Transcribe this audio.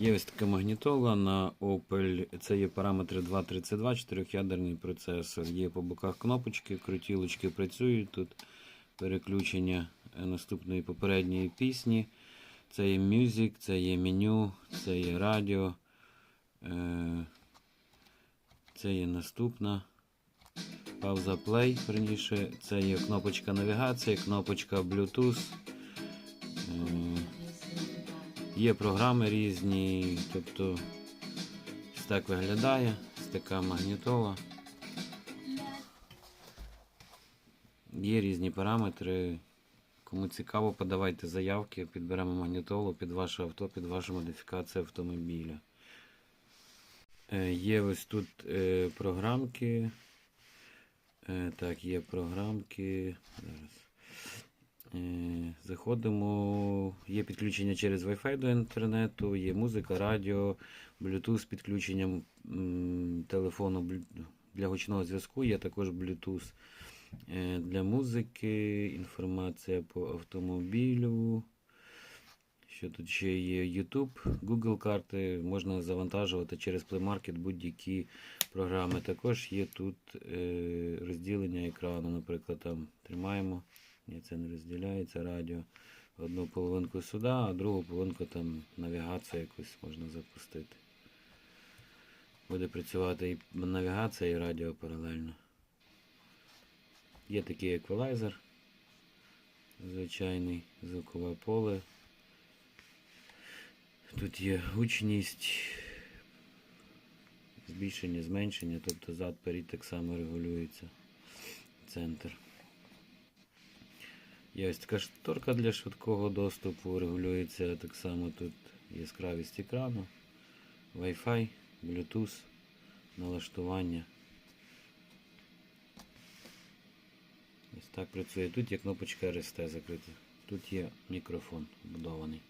Є ось така магнітола на Opel. Це є параметри 232, 4-ядерний процесор. Є по боках кнопочки, крутілочки працюють. Тут переключення е, наступної попередньої пісні. Це є Music, це є меню, це є радіо. Е, Це є наступна. Пауза play, верніше. Це є кнопочка навігації, кнопочка Bluetooth. Є програми різні, тобто ось так виглядає, ось така магнітола. Є різні параметри. Кому цікаво, подавайте заявки, підберемо магнітолу під ваше авто, під вашу модифікацію автомобіля. Е, Є ось тут е, програмки. Е, Так, є програмки. Зараз. Е, Заходимо, є підключення через Wi-Fi до інтернету, є музика, радіо, Bluetooth з підключенням телефону для гучного зв'язку, є також Bluetooth е, для музики, інформація по автомобілю. Що тут ще є YouTube, Google карти, можна завантажувати через Play Market будь-які програми. Також є тут е, розділення екрану, наприклад, там тримаємо. Ні, це не розділяється радіо. Одну половинку сюди, а другу половинку там навігацію якусь можна запустити. Буде працювати і навігація, і радіо паралельно. Є такий еквалайзер. Звичайний звукове поле. Тут є гучність, збільшення, зменшення, тобто зад перед так само регулюється центр. Є ось така шторка для швидкого доступу, регулюється так само тут яскравість екрану, Wi-Fi, Bluetooth, налаштування. Ось так працює. Тут є кнопочка RST закрита. Тут є мікрофон вбудований.